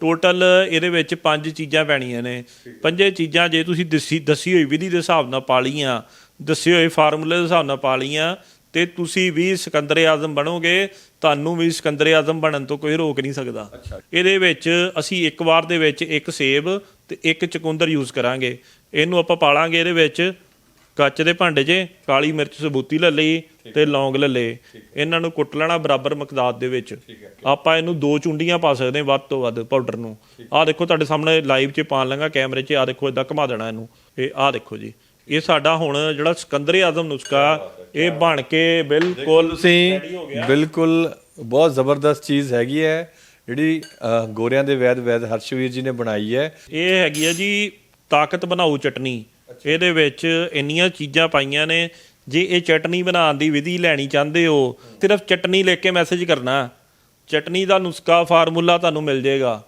Total ਇਹਦੇ ਵਿੱਚ ਪੰਜ ਚੀਜ਼ਾਂ ਪੈਣੀਆਂ ਨੇ। ਪੰਜੇ ਚੀਜ਼ਾਂ ਜੇ ਤੁਸੀਂ ਦੱਸੀ ਦੱਸੀ ਹੋਈ ਵਿਧੀ ਦੇ ਹਿਸਾਬ ਨਾਲ ਪਾ ਲਈਆਂ ਦੱਸੇ ਹੋਏ ਫਾਰਮੂਲੇ ਦੇ ਹਿਸਾਬ ਨਾਲ ਪਾ ਲਈਆਂ ਤੇ ਤੁਸੀਂ ਵੀ ਸਿਕੰਦਰ ਆਜ਼ਮ ਬਣੋਗੇ ਤੁਹਾਨੂੰ ਵੀ ਸਿਕੰਦਰ ਆਜ਼ਮ ਬਣਨ ਤੋਂ ਕੋਈ ਰੋਕ ਨਹੀਂ ਸਕਦਾ। ਇਹਦੇ ਵਿੱਚ ਅਸੀਂ ਇੱਕ ਵਾਰ ਦੇ ਵਿੱਚ ਇੱਕ ਸੇਬ ਤੇ ਇੱਕ ਚਕੁੰਦਰ ਯੂਜ਼ ਕਰਾਂਗੇ। ਇਹਨੂੰ ਆਪਾਂ ਪਾਲਾਂਗੇ ਇਹਦੇ ਵਿੱਚ। ਕੱਚ ਦੇ ਭਾਂਡੇ 'ਚ ਕਾਲੀ ਮਿਰਚ ਸਬੂਤੀ ਲੈ ਲਈ ਤੇ ਲੌਂਗ ਲੈ ਲਏ। ਇਹਨਾਂ ਨੂੰ ਕੁੱਟ ਲੈਣਾ ਬਰਾਬਰ ਮਕਦਾਰ ਦੇ ਵਿੱਚ। ਆਪਾਂ ਇਹਨੂੰ ਦੋ ਚੁੰਡੀਆਂ ਪਾ ਸਕਦੇ ਹਾਂ ਵੱਧ ਤੋਂ ਵੱਧ ਪਾਊਡਰ ਨੂੰ। ਆਹ ਦੇਖੋ ਤੁਹਾਡੇ ਸਾਹਮਣੇ ਲਾਈਵ 'ਚ ਪਾਣ ਲਾਂਗਾ ਕੈਮਰੇ 'ਚ ਆਹ ਦੇਖੋ ਇਦਾਂ ਘੁਮਾ ਦੇਣਾ ਇਹਨੂੰ। ਇਹ ਆਹ ਦੇਖੋ ਜੀ। ਇਹ ਸਾਡਾ ਹੁਣ ਜਿਹੜਾ ਸਿਕੰਦਰੇ ਆਜ਼ਮ ਨੁਸਖਾ ਇਹ ਬਣ ਕੇ ਬਿਲਕੁਲ ਤੁਸੀਂ ਬਿਲਕੁਲ ਬਹੁਤ ਜ਼ਬਰਦਸਤ ਚੀਜ਼ ਹੈਗੀ ਹੈ। ਜਿਹੜੀ ਗੋਰਿਆਂ ਦੇ ਵੈਦ ਵੈਦ ਹਰਸ਼ਵੀਰ ਜੀ ਨੇ ਬਣਾਈ ਹੈ। ਇਹ ਹੈਗੀ ਆ ਜੀ ਤਾਕਤ ਬਣਾਊ ਚਟਨੀ। ਇਹਦੇ ਵਿੱਚ ਇੰਨੀਆਂ ਚੀਜ਼ਾਂ ਪਾਈਆਂ ਨੇ ਜੇ ਇਹ ਚਟਨੀ ਬਣਾਉਣ ਦੀ ਵਿਧੀ ਲੈਣੀ ਚਾਹੁੰਦੇ ਹੋ ਸਿਰਫ ਚਟਨੀ ਲਿਖ ਕੇ ਮੈਸੇਜ ਕਰਨਾ। ਚਟਨੀ ਦਾ ਨੁਸਖਾ ਫਾਰਮੂਲਾ ਤੁਹਾਨੂੰ ਮਿਲ ਜਾਏਗਾ।